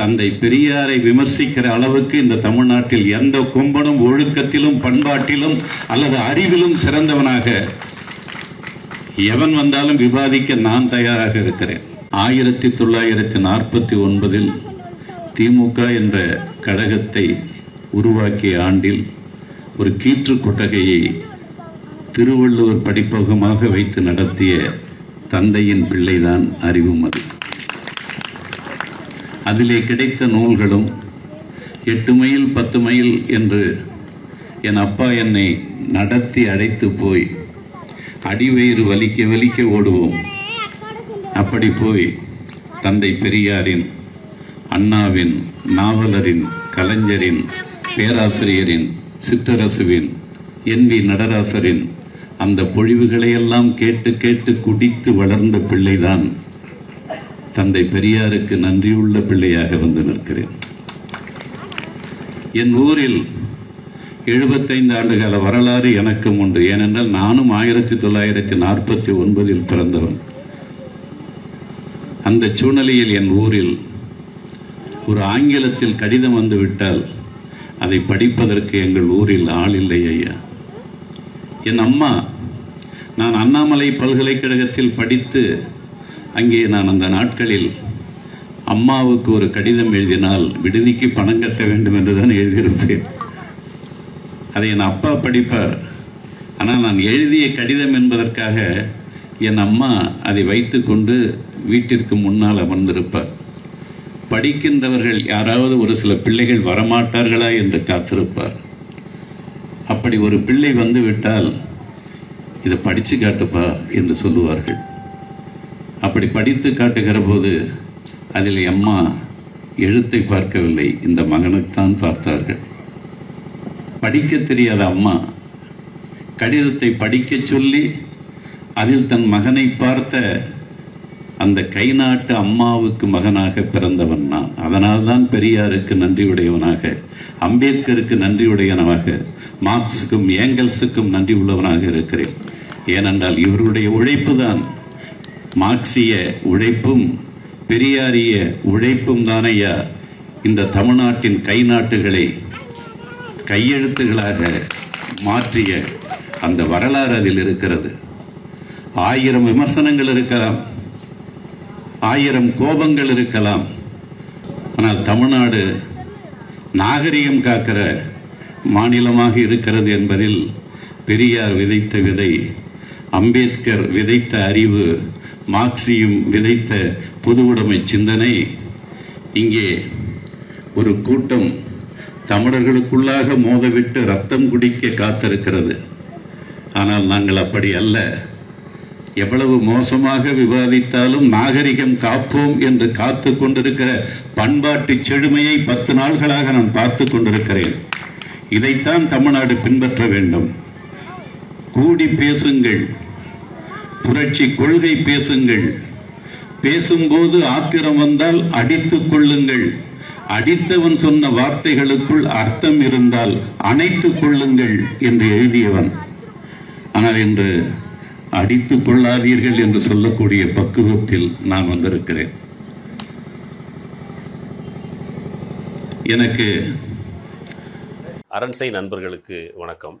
தந்தை பெரியாரை விமர்சிக்கிற அளவுக்கு இந்த தமிழ்நாட்டில் எந்த கும்பனும் ஒழுக்கத்திலும் பண்பாட்டிலும் அல்லது அறிவிலும் சிறந்தவனாக எவன் வந்தாலும் விவாதிக்க நான் தயாராக இருக்கிறேன். ஆயிரத்தி தொள்ளாயிரத்தி நாற்பத்தி ஒன்பதில் திமுக என்ற கழகத்தை உருவாக்கிய ஆண்டில் ஒரு கீற்று கொட்டகையை திருவள்ளுவர் படிப்பகமாக வைத்து நடத்திய தந்தையின் பிள்ளைதான் அறிவுமதி அதிலே கிடைத்த நூல்களும் எட்டு மைல் பத்து மைல் என்று என் அப்பா என்னை நடத்தி அழைத்து போய் அடிவயிறு வலிக்க வலிக்க ஓடுவோம். அப்படி போய் தந்தை பெரியாரின் அண்ணாவின் நாவலரின் கலைஞரின் பேராசிரியரின் சிற்றரசுவின் என் வி நடராசரின் அந்த பொழிவுகளையெல்லாம் கேட்டு கேட்டு குடித்து வளர்ந்த பிள்ளைதான். தந்தை பெரியாருக்கு நன்றியுள்ள பிள்ளையாக வந்து நிற்கிறேன். என் ஊரில் எழுபத்தைந்து ஆண்டுகால வரலாறு எனக்கும் உண்டு. ஏனென்றால் நானும் ஆயிரத்தி தொள்ளாயிரத்தி நாற்பத்தி ஒன்பதில் பிறந்தவன். அந்த சூழ்நிலையில் என் ஊரில் ஒரு ஆங்கிலத்தில் கடிதம் வந்துவிட்டால் அதை படிப்பதற்கு எங்கள் ஊரில் ஆள் இல்லை ஐயா. என் அம்மா நான் அண்ணாமலை பல்கலைக்கழகத்தில் படித்து அங்கே நான் அந்த நாட்களில் அம்மாவுக்கு ஒரு கடிதம் எழுதினால் விடுதிக்கு பணம் கட்ட வேண்டும் என்று தான் எழுதியிருப்பேன் அதை என் அப்பா படிப்பார். ஆனால் நான் எழுதிய கடிதம் என்பதற்காக என் அம்மா அதை வைத்துக்கொண்டு வீட்டிற்கு முன்னால் அமர்ந்திருப்பார். படிக்கின்றவர்கள் யாராவது ஒரு சில பிள்ளைகள் வரமாட்டார்களா என்று காத்திருப்பார். அப்படி ஒரு பிள்ளை வந்து விட்டால் இதை படித்து காட்டுப்பா என்று சொல்லுவார்கள். அப்படி படித்து காட்டுகிற போது அதில் அம்மா எழுத்தை பார்க்கவில்லை. இந்த மகனைத்தான் பார்த்தார்கள். படிக்க தெரியாத அம்மா கடிதத்தை படிக்கச் சொல்லி அதில் தன் மகனை பார்த்த அந்த கை நாட்டு அம்மாவுக்கு மகனாக பிறந்தவன் நான். அதனால்தான் பெரியாருக்கு நன்றியுடையவனாக அம்பேத்கருக்கு நன்றியுடையவனாக மார்க்ஸுக்கும் ஏங்கல்ஸுக்கும் நன்றி உள்ளவனாக இருக்கிறேன். ஏனென்றால் இவருடைய உழைப்பு தான் மார்க்சிய உழைப்பும் பெரியாரிய உழைப்பும் தானையா இந்த தமிழ்நாட்டின் கை நாட்டுகளை கையெழுத்துகளாக மாற்றிய அந்த வரலாறு அதில் இருக்கிறது. ஆயிரம் விமர்சனங்கள் இருக்கலாம் ஆயிரம் கோபங்கள் இருக்கலாம். ஆனால் தமிழ்நாடு நாகரிகம் காக்கிற மாநிலமாக இருக்கிறது என்பதில் பெரியார் விதைத்த விதை அம்பேத்கர் விதைத்த அறிவு மார்க்சியும் விதைத்த பொதுவுடைமை சிந்தனை. இங்கே ஒரு கூட்டம் தமிழர்களுக்குள்ளாக மோதவிட்டு ரத்தம் குடிக்க காத்திருக்கிறது. ஆனால் நாங்கள் அப்படி அல்ல. எவ்வளவு மோசமாக விவாதித்தாலும் நாகரிகம் காப்போம் என்று காத்து கொண்டிருக்கிற பண்பாட்டு செழுமையை பத்து நாள்களாக நான் பார்த்து கொண்டிருக்கிறேன். இதைத்தான் தமிழ்நாடு பின்பற்ற வேண்டும். கூடி பேசுங்கள். புரட்சி கொள்கை பேசுங்கள். பேசும்போது ஆத்திரம் வந்தால் அடித்துக் கொள்ளுங்கள். அடித்தவன் சொன்ன வார்த்தைகளுக்குள் அர்த்தம் இருந்தால் அணைத்துக் கொள்ளுங்கள் என்று எழுதியவன். ஆனால் இன்று அடித்துக் கொள்ளாதீர்கள் என்று சொல்லக்கூடிய பக்குவத்தில் நான் வந்திருக்கிறேன். எனக்கு அரண்சை நண்பர்களுக்கு வணக்கம்.